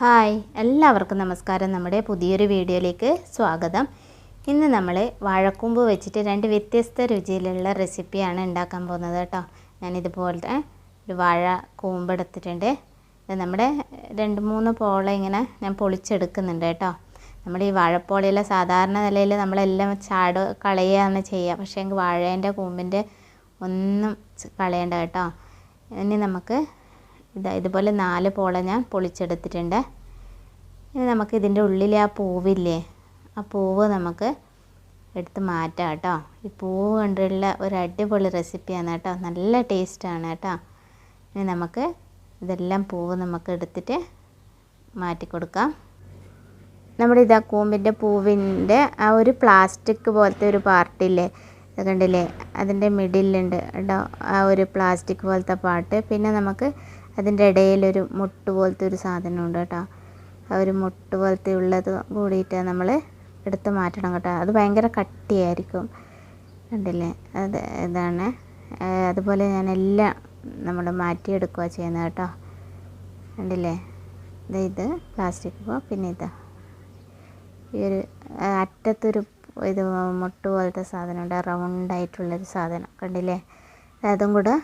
Hi എല്ലാവർക്കും നമസ്കാരം. നമ്മുടെ പുതിയൊരു വീഡിയോയിലേക്ക് സ്വാഗതം. ഇന്ന് നമ്മൾ വാഴക്കൂമ്പ് വെച്ചിട്ട് രണ്ട് വ്യത്യസ്ത രുചിയിലുള്ള റെസിപ്പിയാണ് ഉണ്ടാക്കാൻ പോകുന്നത് കേട്ടോ. ഞാനിതുപോലത്തെ ഒരു വാഴ കൂമ്പ് എടുത്തിട്ടുണ്ട്. ഇത് നമ്മുടെ രണ്ട് മൂന്ന് പോള ഇങ്ങനെ ഞാൻ പൊളിച്ചെടുക്കുന്നുണ്ട് കേട്ടോ. നമ്മൾ ഈ വാഴപ്പോളയിലെ സാധാരണ നിലയിൽ നമ്മളെല്ലാം ചാട് കളയുകയാണ് ചെയ്യുക. പക്ഷേ എങ്കിൽ വാഴേന്റെ കൂമ്പിന്റെ ഒന്നും കളയണ്ട കേട്ടോ. ഇനി നമുക്ക് ഇതാ ഇതുപോലെ നാല് പോള ഞാൻ പൊളിച്ചെടുത്തിട്ടുണ്ട്. ഇനി നമുക്ക് ഇതിന്റെ ഉള്ളിലെ ആ പൂവില്ലേ ആ പൂവ് നമുക്ക് എടുത്ത് മാറ്റാം കേട്ടോ. ഈ പൂവ് കൊണ്ടുള്ള ഒരു അടിപൊളി റെസിപ്പിയാണ് കേട്ടോ. നല്ല ടേസ്റ്റാണ് കേട്ടോ. ഇനി നമുക്ക് ഇതെല്ലാം പൂവ് നമുക്ക് എടുത്തിട്ട് മാറ്റി കൊടുക്കാം നമ്മുടെ ഇതാ കൂമ്പിന്റെ പൂവിന്റെ ആ ഒരു പ്ലാസ്റ്റിക് പോലത്തെ ഒരു പാർട്ടില്ലേ ഇത് കണ്ടില്ലേ? അതിന്റെ മിഡിലുണ്ട്. കേട്ടോ ആ ഒരു പ്ലാസ്റ്റിക് പോലത്തെ പാർട്ട് പിന്നെ നമുക്ക് അതിന്റെ ഇടയിലൊരു മുട്ട് പോലത്തെ ഒരു സാധനം ഉണ്ട് കേട്ടോ. ആ ഒരു മുട്ട് പോലത്തെ ഉള്ളത് കൂടിയിട്ട് നമ്മൾ എടുത്ത് മാറ്റണം കേട്ടോ. അത് ഭയങ്കര കട്ടിയായിരിക്കും. കണ്ടില്ലേ? അത് ഇതാണ്. അതുപോലെ ഞാൻ എല്ലാം നമ്മൾ മാറ്റിയെടുക്കുക ചെയ്യുന്നത് കേട്ടോ. കണ്ടില്ലേ? ഇത് ഇത് പ്ലാസ്റ്റിക് പോ പിന്നെ ഇത്. ഈ ഒരു അറ്റത്തൊരു ഇത് മുട്ട് പോലത്തെ സാധനമുണ്ട്. റൗണ്ടായിട്ടുള്ളൊരു സാധനം. കണ്ടില്ലേ? അതും കൂടെ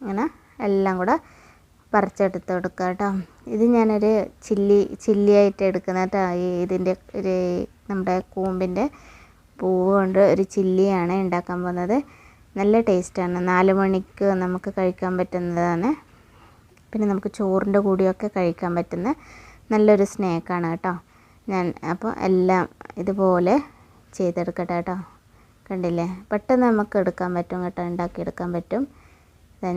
ഇങ്ങനെ എല്ലാം കൂടെ പറിച്ചെടുത്ത് കൊടുക്കുക കേട്ടോ. ഇത് ഞാനൊരു ചില്ലി ചില്ലി ആയിട്ട് എടുക്കുന്ന കേട്ടോ ഈ ഇതിന്റെ ഒരു നമ്മുടെ കൂമ്പിന്റെ പൂവ് കൊണ്ട് ഒരു ചില്ലിയാണ് ഉണ്ടാക്കാൻ പോകുന്നത്. നല്ല ടേസ്റ്റാണ്. നാല് മണിക്ക് നമുക്ക് കഴിക്കാൻ പറ്റുന്നതാണ്. പിന്നെ നമുക്ക് ചോറിന്റെ കൂടിയൊക്കെ കഴിക്കാൻ പറ്റുന്ന നല്ലൊരു സ്നാക്കാണ് കേട്ടോ. ഞാൻ അപ്പോൾ എല്ലാം ഇതുപോലെ ചെയ്തെടുക്കട്ടെ കേട്ടോ. കണ്ടില്ലേ? പെട്ടെന്ന് നമുക്ക് എടുക്കാൻ പറ്റും കേട്ടോ. ഉണ്ടാക്കിയെടുക്കാൻ പറ്റും.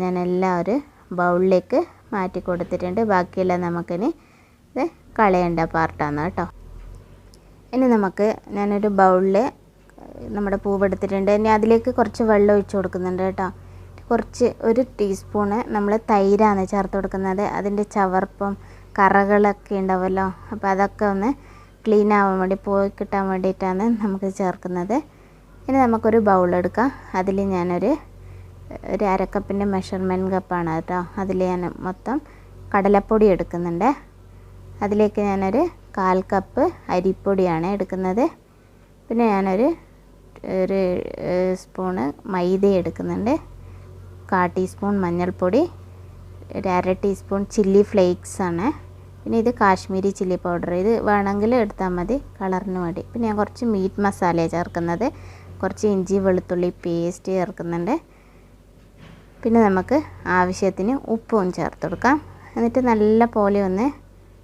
ഞാൻ എല്ലാം ഒരു ബൗളിലേക്ക് മാറ്റി കൊടുത്തിട്ടുണ്ട് ബാക്കിയെല്ലാം നമുക്കിനി ഇത് കളയേണ്ട പാർട്ടാണ് കേട്ടോ. ഇനി നമുക്ക് ഞാനൊരു ബൗളിൽ നമ്മുടെ പൂവെടുത്തിട്ടുണ്ട്. ഇനി അതിലേക്ക് കുറച്ച് വെള്ളം ഒഴിച്ചു കൊടുക്കുന്നുണ്ട് കേട്ടോ. കുറച്ച് ഒരു ടീസ്പൂണ് നമ്മൾ തൈരാണ് ചേർത്ത് കൊടുക്കുന്നത്. അതിന്റെ ചവർപ്പം കറകളൊക്കെ ഉണ്ടാവുമല്ലോ അപ്പോൾ അതൊക്കെ ഒന്ന് ക്ലീൻ ആവാൻ വേണ്ടി പോയി കിട്ടാൻ വേണ്ടിയിട്ടാണ് നമുക്ക് ചേർക്കുന്നത്. ഇനി നമുക്കൊരു ബൗൾ എടുക്കാം അതിൽ ഞാനൊരു ഒരു അരക്കപ്പിന്റെ മെഷർമെന്റ് കപ്പാണ് കേട്ടോ. അതിൽ ഞാൻ മൊത്തം കടലപ്പൊടി എടുക്കുന്നുണ്ട്. അതിലേക്ക് ഞാനൊരു കാൽ കപ്പ് അരിപ്പൊടിയാണ് എടുക്കുന്നത്. പിന്നെ ഞാനൊരു ഒരു സ്പൂണ് മൈദ എടുക്കുന്നുണ്ട്. കാ ടീസ്പൂൺ മഞ്ഞൾപ്പൊടി ഒരു അര ടീസ്പൂൺ ചില്ലി ഫ്ലേക്സ് ആണ്. പിന്നെ ഇത് കാശ്മീരി ചില്ലി പൗഡർ ഇത് വേണമെങ്കിൽ എടുത്താൽ മതി കളറിന് വേണ്ടി. പിന്നെ ഞാൻ കുറച്ച് മീറ്റ് മസാല ചേർക്കുന്നത്. കുറച്ച് ഇഞ്ചി വെളുത്തുള്ളി പേസ്റ്റ് ചേർക്കുന്നുണ്ട്. പിന്നെ നമുക്ക് ആവശ്യത്തിന് ഉപ്പും ചേർത്ത് കൊടുക്കാം. എന്നിട്ട് നല്ല പോലെ ഒന്ന്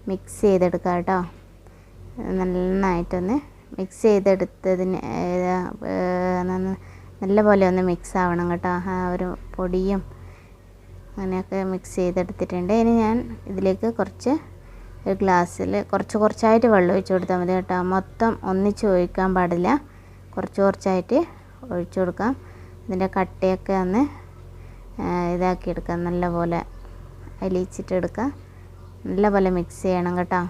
മിക്സ് ചെയ്തെടുക്കാം കേട്ടോ. നന്നായിട്ടൊന്ന് മിക്സ് ചെയ്തെടുത്തതിന് നല്ല പോലെ ഒന്ന് മിക്സ് ആവണം കേട്ടോ. ആ ഒരു പൊടിയും അങ്ങനെയൊക്കെ മിക്സ് ചെയ്തെടുത്തിട്ടുണ്ട്. ഇനി ഞാൻ ഇതിലേക്ക് കുറച്ച് ഒരു ഗ്ലാസ്സിൽ കുറച്ച് കുറച്ചായിട്ട് വെള്ളം ഒഴിച്ചു കൊടുത്താൽ മതി കേട്ടോ. മൊത്തം ഒന്നിച്ച് ഒഴിക്കാൻ പാടില്ല. കുറച്ച് കുറച്ചായിട്ട് ഒഴിച്ചു കൊടുക്കാം. ഇതിന്റെ കട്ടയൊക്കെ ഒന്ന് ഇതാക്കി എടുക്കാം. നല്ല പോലെ അലിയിച്ചിട്ട് എടുക്കാം. നല്ല പോലെ മിക്സ് ചെയ്യണം കേട്ടോ.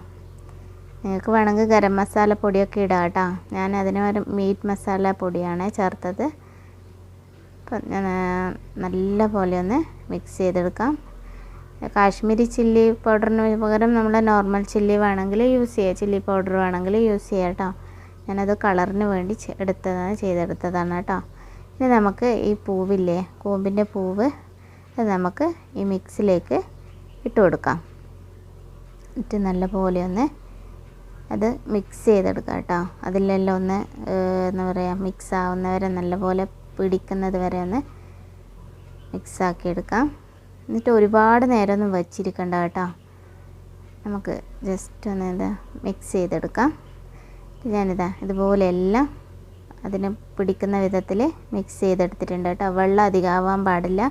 നിങ്ങൾക്ക് വേണമെങ്കിൽ ഗരം മസാല പൊടിയൊക്കെ ഇടാം കേട്ടോ. ഞാൻ അതിന് പകരം മീറ്റ് മസാല പൊടിയാണ് ചേർത്തത്. അപ്പം ഞാൻ നല്ല പോലെ ഒന്ന് മിക്സ് ചെയ്തെടുക്കാം. കാശ്മീരി ചില്ലി പൗഡറിന് പകരം നമ്മൾ നോർമൽ ചില്ലി വേണമെങ്കിൽ യൂസ് ചെയ്യാം. ചില്ലി പൗഡർ വേണമെങ്കിൽ യൂസ് ചെയ്യാം കേട്ടോ. ഞാനത് കളറിന് വേണ്ടി എടുത്തതാണ് ചെയ്തെടുത്തതാണ് കേട്ടോ. ഇനി നമുക്ക് ഈ പൂവില്ലേ കൂമ്പിന്റെ പൂവ് അത് നമുക്ക് ഈ മിക്സിലേക്ക് ഇട്ട് കൊടുക്കാം. ഇട്ട് നല്ല പോലെ ഒന്ന് അത് മിക്സ് ചെയ്തെടുക്കാം കേട്ടോ. അതിലെല്ലാം ഒന്ന് എന്താ പറയുക മിക്സ് ആവുന്നവരെ നല്ലപോലെ പിടിക്കുന്നത് വരെ ഒന്ന് മിക്സ് ആക്കി എടുക്കാം. എന്നിട്ട് ഒരുപാട് നേരമൊന്നും വച്ചിരിക്കണ്ട കേട്ടോ. നമുക്ക് ജസ്റ്റ് ഒന്ന് ഇത് മിക്സ് ചെയ്തെടുക്കാം. ഞാനിതാ ഇതുപോലെ എല്ലാം അതിന് പിടിക്കുന്ന വിധത്തിൽ മിക്സ് ചെയ്തെടുത്തിട്ടുണ്ട് കേട്ടോ. വെള്ളം അധികമാവാൻ പാടില്ല.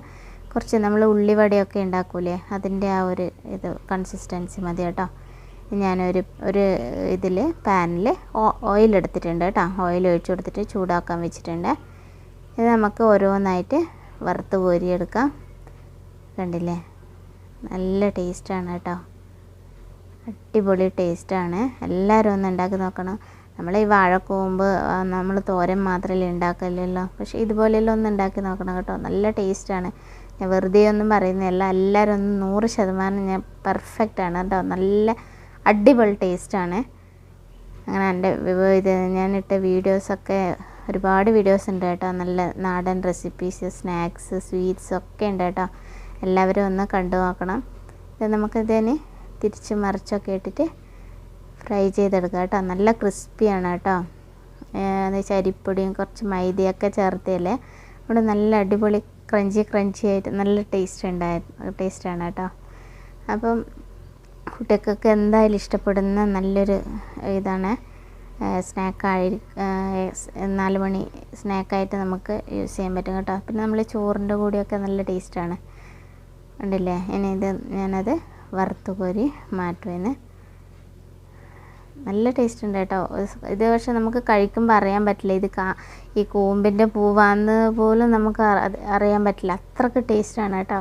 കുറച്ച് നമ്മൾ ഉള്ളിവടയൊക്കെ ഉണ്ടാക്കൂലേ അതിന്റെ ആ ഒരു ഇത് കൺസിസ്റ്റൻസി മതി കേട്ടോ. ഞാനൊരു ഒരു ഇതിൽ പാനിൽ ഓയിൽ എടുത്തിട്ടുണ്ട് കേട്ടോ. ഓയിൽ ഒഴിച്ചു കൊടുത്തിട്ട് ചൂടാക്കാൻ വെച്ചിട്ടുണ്ട്. ഇത് നമുക്ക് ഓരോന്നായിട്ട് വറുത്ത് കോരിയെടുക്കാം. കണ്ടില്ലേ? നല്ല ടേസ്റ്റാണ് കേട്ടോ. അടിപൊളി ടേസ്റ്റാണ് എല്ലാവരും ഒന്ന് ഉണ്ടാക്കി നോക്കണം. നമ്മൾ ഈ വാഴക്കൂമ്പ് നമ്മൾ തോരൻ മാത്രമല്ലേ ഉണ്ടാക്കലല്ലോ പക്ഷേ ഇതുപോലെയെല്ലാം ഒന്ന് ഉണ്ടാക്കി നോക്കണം കേട്ടോ. നല്ല ടേസ്റ്റാണ്. ഞാൻ വെറുതെ ഒന്നും പറയുന്നതല്ല. എല്ലാവരും ഒന്ന് നൂറ് ശതമാനം ഞാൻ പെർഫെക്റ്റ് ആണ് കേട്ടോ. നല്ല അടിപൊളി ടേസ്റ്റാണ്. അങ്ങനെ എന്റെ ഇത് ഞാനിട്ട വീഡിയോസൊക്കെ ഒരുപാട് വീഡിയോസ് ഉണ്ട് കേട്ടോ. നല്ല നാടൻ റെസിപ്പീസ് സ്നാക്സ് സ്വീറ്റ്സ് ഒക്കെ ഉണ്ട് കേട്ടോ. എല്ലാവരും ഒന്ന് കണ്ടു നോക്കണം. ഇത് നമുക്കിതിന് തിരിച്ച് മറിച്ചൊക്കെ ഇട്ടിട്ട് ഫ്രൈ ചെയ്തെടുക്കുക കേട്ടോ. നല്ല ക്രിസ്പിയാണ് കേട്ടോ. അരിപ്പൊടിയും കുറച്ച് മൈദയൊക്കെ ചേർത്തല്ലേ അവിടെ നല്ല അടിപൊളി ക്രഞ്ചി ക്രഞ്ചി ആയിട്ട് നല്ല ടേസ്റ്റ് ഉണ്ടായ ടേസ്റ്റാണ് കേട്ടോ. അപ്പം കുട്ടികൾക്കൊക്കെ എന്തായാലും ഇഷ്ടപ്പെടുന്ന നല്ലൊരു ഇതാണ്. സ്നാക്കായി നാല് മണി സ്നാക്കായിട്ട് നമുക്ക് യൂസ് ചെയ്യാൻ പറ്റും കേട്ടോ. പിന്നെ നമ്മൾ ചോറിന്റെ കൂടെയൊക്കെ നല്ല ടേസ്റ്റാണ് ഉണ്ടല്ലേ? ഇനി ഇത് ഞാനത് വറുത്ത് കോരി മാറ്റുമെന്ന് നല്ല ടേസ്റ്റ് ഉണ്ട് കേട്ടോ. ഇത് പക്ഷെ നമുക്ക് കഴിക്കുമ്പോൾ അറിയാൻ പറ്റില്ല. ഇത് കാ ഈ കൂമ്പിന്റെ പൂവാന്ന് പോലും നമുക്ക് അറിയാൻ പറ്റില്ല. അത്രയ്ക്ക് ടേസ്റ്റാണ് കേട്ടോ.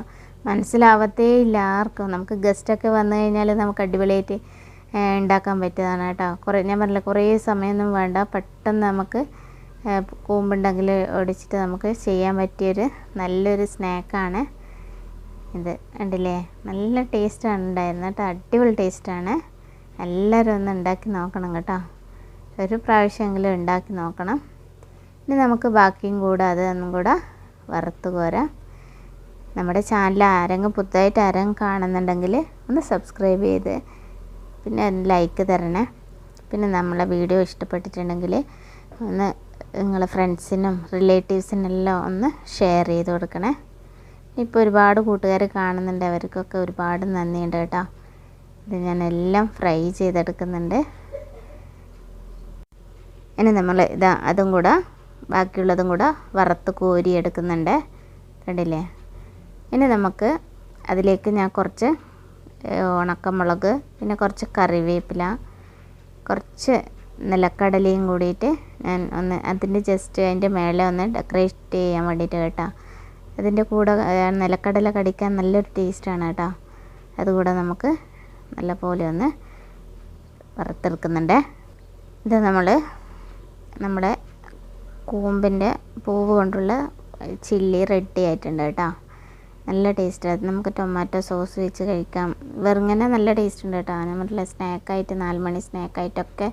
മനസ്സിലാവത്തേ ഇല്ല ആർക്കും. നമുക്ക് ഗസ്റ്റൊക്കെ വന്നു കഴിഞ്ഞാൽ നമുക്ക് അടിപൊളിയായിട്ട് ഉണ്ടാക്കാൻ പറ്റിയതാണ് കേട്ടോ. കുറേ ഞാൻ പറഞ്ഞില്ല കുറേ സമയമൊന്നും വേണ്ട. പെട്ടെന്ന് നമുക്ക് കൂമ്പുണ്ടെങ്കിൽ ഒടിച്ചിട്ട് നമുക്ക് ചെയ്യാൻ പറ്റിയൊരു നല്ലൊരു സ്നാക്കാണ് ഇത്. ഉണ്ടല്ലേ നല്ല ടേസ്റ്റാണ് ഉണ്ടായിരുന്നത് കേട്ടോ. അടിപൊളി ടേസ്റ്റാണ് എല്ലാവരും ഒന്ന് ഉണ്ടാക്കി നോക്കണം കേട്ടോ. ഒരു പ്രാവശ്യമെങ്കിലും ഉണ്ടാക്കി നോക്കണം. ഇനി നമുക്ക് ബാക്കിയും കൂടെ അതൊന്നും കൂടെ വറുത്ത് കോരാം. നമ്മുടെ ചാനൽ ആരെങ്കിലും പുതുതായിട്ട് ആരെങ്കിലും കാണുന്നുണ്ടെങ്കിൽ ഒന്ന് സബ്സ്ക്രൈബ് ചെയ്ത് പിന്നെ ഒന്ന് ലൈക്ക് തരണേ. പിന്നെ നമ്മളെ വീഡിയോ ഇഷ്ടപ്പെട്ടിട്ടുണ്ടെങ്കിൽ ഒന്ന് നിങ്ങളെ ഫ്രണ്ട്സിനും റിലേറ്റീവ്സിനെല്ലാം ഒന്ന് ഷെയർ ചെയ്ത് കൊടുക്കണേ. ഇപ്പോൾ ഒരുപാട് കൂട്ടുകാർ കാണുന്നുണ്ട്. അവർക്കൊക്കെ ഒരുപാട് നന്ദിയുണ്ട് കേട്ടോ. ഇത് ഞാൻ എല്ലാം ഫ്രൈ ചെയ്തെടുക്കുന്നുണ്ട്. ഇനി നമ്മൾ ഇതാ അതും കൂടെ ബാക്കിയുള്ളതും കൂടെ വറുത്ത് കോരി എടുക്കുന്നുണ്ട്. കണ്ടില്ലേ? ഇനി നമുക്ക് അതിലേക്ക് ഞാൻ കുറച്ച് ഉണക്കമുളക് പിന്നെ കുറച്ച് കറിവേപ്പില കുറച്ച് നിലക്കടലയും കൂടിയിട്ട് ഞാൻ ഒന്ന് അതിന്റെ ജസ്റ്റ് അതിന്റെ മേലെ ഒന്ന് ഡെക്കറേറ്റ് ചെയ്യാൻ വേണ്ടിയിട്ട് കേട്ടോ. അതിന്റെ കൂടെ നിലക്കടല കടിക്കാൻ നല്ലൊരു ടേസ്റ്റാണ് കേട്ടോ. അതുകൂടെ നമുക്ക് നല്ല പോലെ ഒന്ന് വറുത്തെടുക്കുന്നുണ്ട്. ഇത് നമ്മൾ നമ്മുടെ കൂമ്പിന്റെ പൂവ് കൊണ്ടുള്ള ചില്ലി റെഡി ആയിട്ടുണ്ട് കേട്ടോ. നല്ല ടേസ്റ്റായിരുന്നു നമുക്ക് ടൊമാറ്റോ സോസ് വെച്ച് കഴിക്കാം. വെറുങ്ങനെ നല്ല ടേസ്റ്റ് ഉണ്ട് കേട്ടോ. നമ്മുടെ സ്നാക്കായിട്ട് നാലുമണി സ്നാക്കായിട്ടൊക്കെ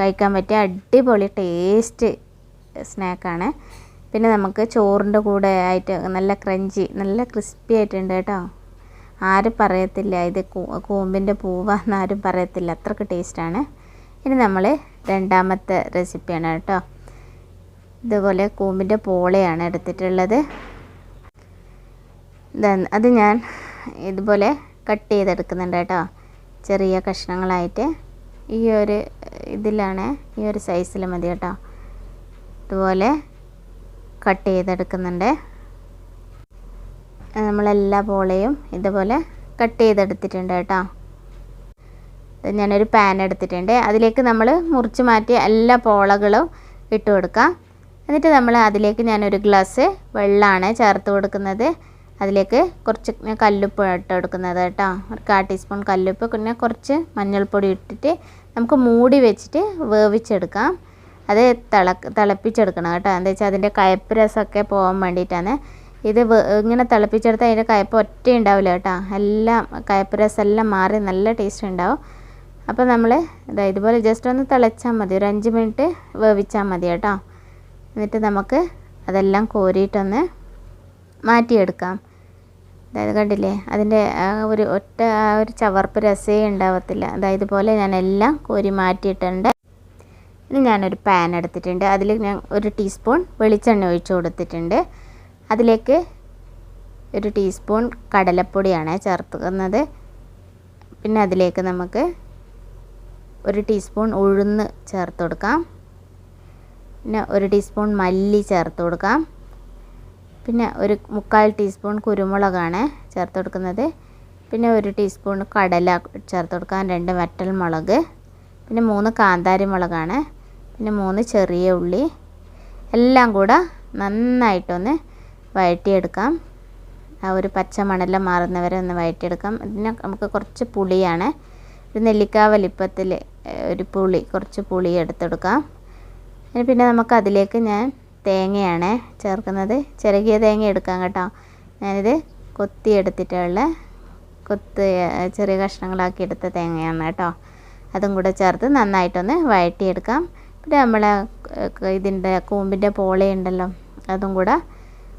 കഴിക്കാൻ പറ്റിയ അടിപൊളി ടേസ്റ്റ് സ്നാക്കാണ് പിന്നെ നമുക്ക് ചോറിന്റെ കൂടെ ആയിട്ട് നല്ല ക്രഞ്ചി നല്ല ക്രിസ്പി ആയിട്ടുണ്ട് കേട്ടോ. ആരും പറയത്തില്ല. ഇത് കൂമ്പിന്റെ പൂവാന്ന് ആരും പറയത്തില്ല. അത്രയ്ക്ക് ടേസ്റ്റാണ് ഇനി നമ്മൾ രണ്ടാമത്തെ റെസിപ്പിയാണ് കേട്ടോ. ഇതുപോലെ കൂമ്പിന്റെ പോളയാണ് എടുത്തിട്ടുള്ളത്. അത് ഞാൻ ഇതുപോലെ കട്ട് ചെയ്തെടുക്കുന്നുണ്ട് കേട്ടോ. ചെറിയ കഷ്ണങ്ങളായിട്ട്. ഈ ഒരു ഇതിലാണ് ഈ ഒരു സൈസിൽ മതി കേട്ടോ. ഇതുപോലെ കട്ട് ചെയ്തെടുക്കുന്നുണ്ട്. നമ്മളെല്ലാ പോളയും ഇതുപോലെ കട്ട് ചെയ്തെടുത്തിട്ടുണ്ട് കേട്ടോ. ഞാനൊരു പാൻ എടുത്തിട്ടുണ്ട്. അതിലേക്ക് നമ്മൾ മുറിച്ച് മാറ്റി എല്ലാ പോളകളും ഇട്ട് കൊടുക്കാം. എന്നിട്ട് നമ്മൾ അതിലേക്ക് ഞാനൊരു ഗ്ലാസ് വെള്ളമാണ് ചേർത്ത് കൊടുക്കുന്നത്. അതിലേക്ക് കുറച്ച് കല്ലുപ്പ് ഇട്ട് കൊടുക്കുന്നത് കേട്ടോ. ഒരു കാ ടീസ്പൂൺ കല്ലുപ്പ് പിന്നെ കുറച്ച് മഞ്ഞൾപ്പൊടി ഇട്ടിട്ട് നമുക്ക് മൂടി വെച്ചിട്ട് വേവിച്ചെടുക്കാം. അത് തിള തിളപ്പിച്ചെടുക്കണം കേട്ടോ. എന്താ വെച്ചാൽ അതിന്റെ കയപ്പ് രസമൊക്കെ പോകാൻ വേണ്ടിയിട്ടാണ്. ഇത് ഇങ്ങനെ തിളപ്പിച്ചെടുത്താൽ അതിന്റെ കയപ്പ് ഒറ്റ ഉണ്ടാവില്ല കേട്ടോ. എല്ലാം കയപ്പ് രസം എല്ലാം മാറി നല്ല ടേസ്റ്റ് ഉണ്ടാവും. അപ്പോൾ നമ്മൾ ഇതാ ഇതുപോലെ ജസ്റ്റ് ഒന്ന് തിളച്ചാൽ മതി. ഒരു അഞ്ച് മിനിറ്റ് വേവിച്ചാൽ മതി കേട്ടോ. എന്നിട്ട് നമുക്ക് അതെല്ലാം കോരിയിട്ടൊന്ന് മാറ്റിയെടുക്കാം. അതായത് കണ്ടില്ലേ? അതിന്റെ ഒരു ഒറ്റ ആ ഒരു ചവർപ്പ് രസേ ഉണ്ടാവത്തില്ല. അതായത് പോലെ ഞാൻ എല്ലാം കോരി മാറ്റിയിട്ടുണ്ട്. ഇനി ഞാനൊരു പാൻ എടുത്തിട്ടുണ്ട്. അതിൽ ഞാൻ ഒരു ടീസ്പൂൺ വെളിച്ചെണ്ണ ഒഴിച്ച് കൊടുത്തിട്ടുണ്ട്. അതിലേക്ക് ഒരു ടീസ്പൂൺ കടലപ്പൊടിയാണ് ചേർക്കുന്നത്. പിന്നെ അതിലേക്ക് നമുക്ക് ഒരു ടീസ്പൂൺ ഉഴുന്ന് ചേർത്ത് കൊടുക്കാം. പിന്നെ ഒരു ടീസ്പൂൺ മല്ലി ചേർത്ത് കൊടുക്കാം. പിന്നെ ഒരു മുക്കാൽ ടീസ്പൂൺ കുരുമുളകാണ് ചേർത്ത് കൊടുക്കുന്നത്. പിന്നെ ഒരു ടീസ്പൂൺ കടല ചേർത്ത് കൊടുക്കാം. രണ്ട് വറ്റൽ മുളക്. പിന്നെ മൂന്ന് കാന്താരി മുളകാണ്. പിന്നെ മൂന്ന് ചെറിയ ഉള്ളി. എല്ലാം കൂടെ നന്നായിട്ടൊന്ന് വഴറ്റിയെടുക്കാം. ആ ഒരു പച്ച മണെല്ലാം മാറുന്നവരെ ഒന്ന് വഴറ്റിയെടുക്കാം. ഇതിന് നമുക്ക് കുറച്ച് പുളിയാണ്. ഒരു നെല്ലിക്ക വലിപ്പത്തിൽ ഒരു പുളി കുറച്ച് പുളി എടുത്തെടുക്കാം. പിന്നെ നമുക്ക് അതിലേക്ക് ഞാൻ തേങ്ങയാണ് ചേർക്കുന്നത്. ചിരകിയ തേങ്ങ എടുക്കാം കേട്ടോ. ഞാനിത് കൊത്തി എടുത്തിട്ടുള്ള കൊത്ത് ചെറിയ കഷ്ണങ്ങളാക്കി എടുത്ത തേങ്ങയാണ് കേട്ടോ. അതും കൂടെ ചേർത്ത് നന്നായിട്ടൊന്ന് വഴറ്റിയെടുക്കാം. പിന്നെ നമ്മളെ ഇതിന്റെ കൂമ്പിന്റെ പോളയുണ്ടല്ലോ അതും കൂടെ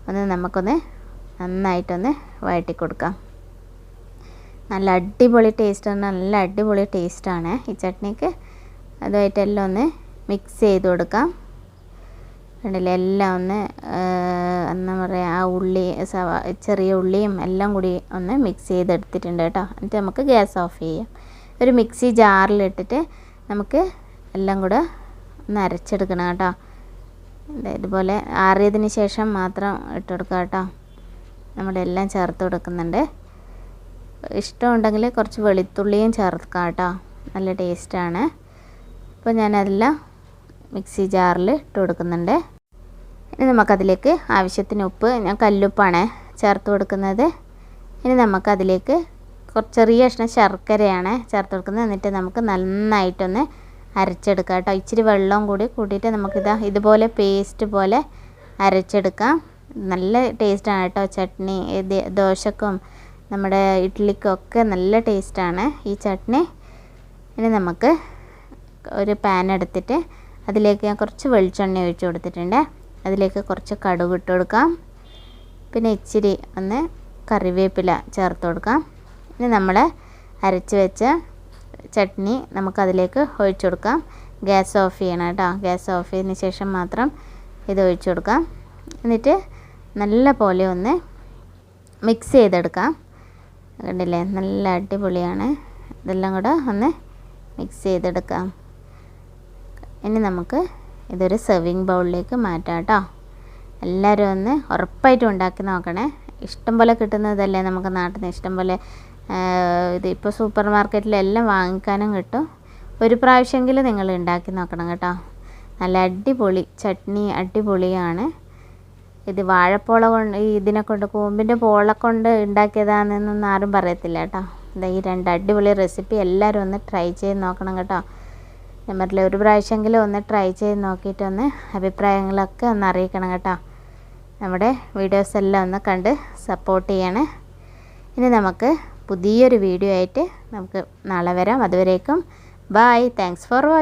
ഒന്ന് നമുക്കൊന്ന് നന്നായിട്ടൊന്ന് വഴറ്റി കൊടുക്കാം നല്ല അടിപൊളി ടേസ്റ്റാണ് നല്ല അടിപൊളി ടേസ്റ്റാണ് ഈ ചട്നിക്ക്. അതുമായിട്ടെല്ലാം ഒന്ന് മിക്സ് ചെയ്ത് കൊടുക്കാം. കണ്ടില്ലേ? എല്ലാം ഒന്ന് എന്താ പറയുക ആ ഉള്ളി ചെറിയ ഉള്ളിയും എല്ലാം കൂടി ഒന്ന് മിക്സ് ചെയ്തെടുത്തിട്ടുണ്ട് കേട്ടോ. എന്നിട്ട് നമുക്ക് ഗ്യാസ് ഓഫ് ചെയ്യാം. ഒരു മിക്സി ജാറിലിട്ടിട്ട് നമുക്ക് എല്ലാം കൂടെ ഒന്ന് അരച്ചെടുക്കണം കേട്ടോ. ഇതുപോലെ ആറിയതിന് ശേഷം മാത്രം ഇട്ട് കൊടുക്കുക കേട്ടോ. നമ്മുടെ എല്ലാം ചേർത്ത് കൊടുക്കുന്നുണ്ട്. ഇഷ്ടമുണ്ടെങ്കിൽ കുറച്ച് വെളുത്തുള്ളിയും ചേർക്കാം കേട്ടോ. നല്ല ടേസ്റ്റാണ് അപ്പോൾ ഞാനതെല്ലാം മിക്സി ജാറിൽ ഇട്ട് കൊടുക്കുന്നുണ്ട്. ഇനി നമുക്കതിലേക്ക് ആവശ്യത്തിന് ഉപ്പ് ഞാൻ കല്ലുപ്പാണ് ചേർത്ത് കൊടുക്കുന്നത്. ഇനി നമുക്കതിലേക്ക് കുറച്ച് ചെറിയ കഷ്ണം ശർക്കരയാണ് ചേർത്ത് കൊടുക്കുന്നത്. എന്നിട്ട് നമുക്ക് നന്നായിട്ടൊന്ന് അരച്ചെടുക്കാം കേട്ടോ. ഇച്ചിരി വെള്ളവും കൂടി കൂട്ടിയിട്ട് നമുക്കിതാ ഇതുപോലെ പേസ്റ്റ് പോലെ അരച്ചെടുക്കാം. നല്ല ടേസ്റ്റാണ് കേട്ടോ. ചട്നി ദോശക്കും നമ്മുടെ ഇഡ്ഡലിക്കും നല്ല ടേസ്റ്റാണ് ഈ ചട്നി. ഇനി നമുക്ക് ഒരു പാൻ എടുത്തിട്ട് അതിലേക്ക് ഞാൻ കുറച്ച് വെളിച്ചെണ്ണ ഒഴിച്ച് കൊടുത്തിട്ടുണ്ട്. അതിലേക്ക് കുറച്ച് കടുക് ഇട്ട് കൊടുക്കാം. പിന്നെ ഇച്ചിരി ഒന്ന് കറിവേപ്പില ചേർത്ത് കൊടുക്കാം. ഇനി നമ്മൾ അരച്ച് വെച്ച ചട്നി നമുക്കതിലേക്ക് ഒഴിച്ചു കൊടുക്കാം. ഗ്യാസ് ഓഫ് ചെയ്യണം കേട്ടോ. ഗ്യാസ് ഓഫ് ചെയ്തതിന് ശേഷം മാത്രം ഇത് ഒഴിച്ചു കൊടുക്കാം. എന്നിട്ട് നല്ല പോലെ ഒന്ന് മിക്സ് ചെയ്തെടുക്കാം. കണ്ടില്ലേ? നല്ല അടിപൊളിയാണ്. ഇതെല്ലാം കൂടെ ഒന്ന് മിക്സ് ചെയ്തെടുക്കാം. ഇനി നമുക്ക് ഇതൊരു സെർവിങ് ബൗളിലേക്ക് മാറ്റാം കേട്ടോ. എല്ലാവരും ഒന്ന് ഉറപ്പായിട്ടും ഉണ്ടാക്കി നോക്കണേ. ഇഷ്ടം പോലെ കിട്ടുന്നതല്ലേ നമുക്ക് നാട്ടിൽ നിന്ന് ഇഷ്ടം പോലെ ഇത് ഇപ്പോൾ സൂപ്പർ മാർക്കറ്റിലെല്ലാം വാങ്ങിക്കാനും കിട്ടും. ഒരു പ്രാവശ്യമെങ്കിലും നിങ്ങൾ ഉണ്ടാക്കി നോക്കണം കേട്ടോ. നല്ല അടിപൊളി ചട്നി അടിപൊളിയാണ്. ഇത് വാഴപ്പോള കൊണ്ട് ഇതിനെ കൊണ്ട് കൂമ്പിന്റെ പോള കൊണ്ട് ഉണ്ടാക്കിയതാണെന്നൊന്നും ആരും പറയത്തില്ല കേട്ടോ. ഈ രണ്ട് അടിപൊളി റെസിപ്പി എല്ലാവരും ഒന്ന് ട്രൈ ചെയ്ത് നോക്കണം കേട്ടോ. ഞാൻ ഒരു പ്രാവശ്യമെങ്കിലും ഒന്ന് ട്രൈ ചെയ്ത് നോക്കിയിട്ടൊന്ന് അഭിപ്രായങ്ങളൊക്കെ ഒന്ന് അറിയിക്കണം കേട്ടോ. നമ്മുടെ വീഡിയോസ് എല്ലാം ഒന്ന് കണ്ട് സപ്പോർട്ട് ചെയ്യണേ. ഇനി നമുക്ക് പുതിയൊരു വീഡിയോ ആയിട്ട് നമുക്ക് നാളെ വരാം. അതുവരേക്കും ബായ് താങ്ക്സ് ഫോർ വാച്ചിങ്